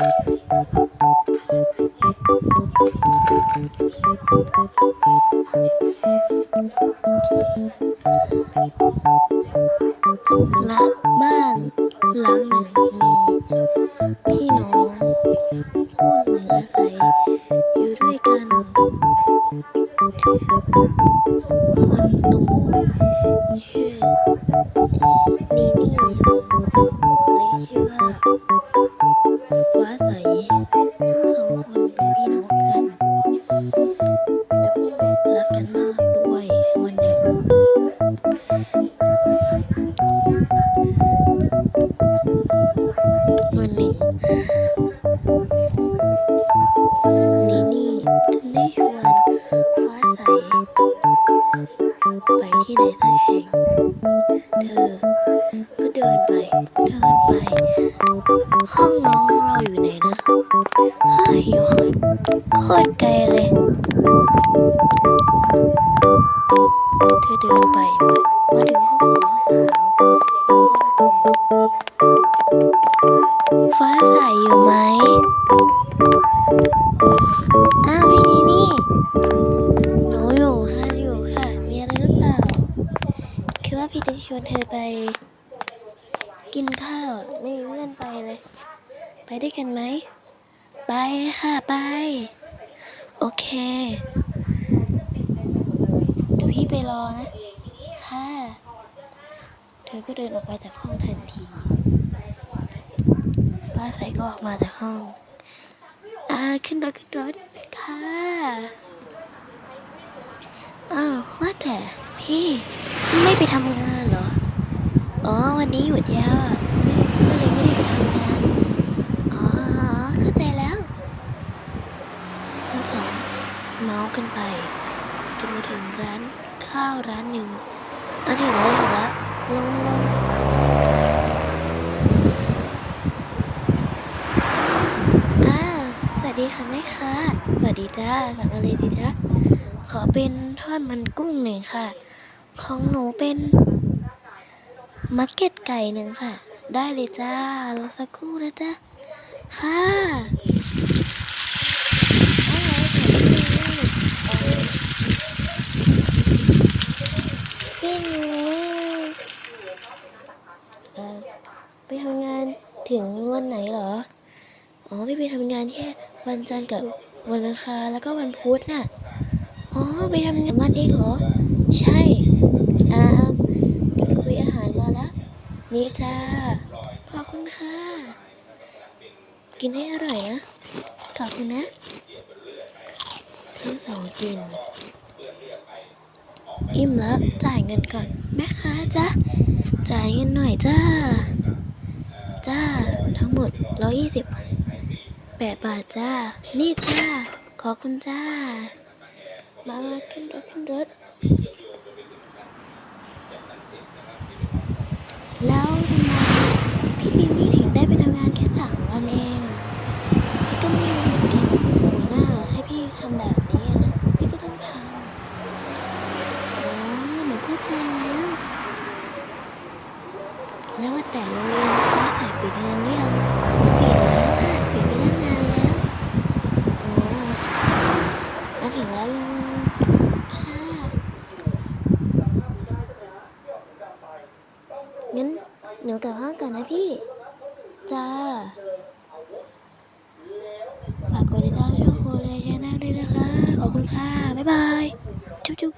ละบ้านหลังหนึ่งมีพี่น้องคู่หนึ่งอาศัยอยู่ด้วยกันคนโตชื่อ ไปที่ไหนสักแห่ง เธอ ก็เดินไป เดินไป ห้องน้องเราอยู่ไหนนะฮ้ยอยู่โคตรโคตรไกลเลย เธอเดินไป มาถึงห้องของสาวฟ้าใสอยู่ไหมอ้าวพี่นี่นี่ ว่าพี่จะชวนเธอไป กินข้าวไม่เพื่อนไปเลย ไปด้วยกันไหม ไปค่ะไป โอเคเดี๋ยวพี่ไปรอนะ ค่ะ เธอก็เดินออกไปจากห้องทันที ป้าใสก็ออกมาจากห้อง อ่าขึ้นรถขึ้นรถค่ะอ้าวว่าแต่พี่ ไม่ไปทำงานเหรอ อ๋อ วันนี้หยุดยาวอะก็เลยไม่ได้ไปทำงาน อ๋อ เข้าใจแล้วทั้งสองเมาส์กันไปจะมาถึงร้านข้าวร้านหนึ่งอะถึงแล้วถึงแล้วลงลงอ่าสวัสดีค่ะแม่ค้าสวัสดีจ้าสั่งอะไรดีจ้าขอเป็นทอดมันกุ้งหนึ่งค่ะ ของหนูเป็นมักเก็ตไก่หนึ่งค่ะ ได้เลยจ้ารอสักครู่นะจ๊ะ ค่ะพี่หนูไปทำงานถึงวันไหนเหรอ อ๋อพี่ไปทำงานแค่วันจันทร์กับวันอังคารแล้วก็วันพุธน่ะ อ๋อไปทำงานวันเองเหรอ ใช่อ่าเดี๋ยวคุยอาหารมาแล้ว นี่จ้า ขอบคุณค่ะ กินให้อร่อยนะ ขอบคุณนะ ทั้งสองกิน อิ่มแล้ว จ่ายเงินก่อน แม่ค้าจ้าจ่ายเงินหน่อยจ้า จ้า ทั้งหมดร้อยี่สิบแปดบาทจ้า นี่จ้า ขอบคุณจ้า มามาขึ้นรถขึ้นรถ แล้วทำไมพี่ดินนี่ถึงได้ไปทำงานแค่สามวันเองพี่ก็ไม่รู้เหมือนกันหัวหน้าให้พี่ทำแบบนี้นะพี่ก็ต้องทำอ๋อหนูเข้าใจแล้ว แล้วว่าแต่โรงเรียนฟ้าใสปิดเทอมหรือยังปิดแล้วค่ะปิดไปตั้งนาน งั้นเหนูกลับห้องกันนะพี่ จ้า ฝากกดติดตามช่องโคเลยชาแนด้วยนะคะ ขอบคุณค่ะ บ๊ายบาย จุ๊บจุ๊บ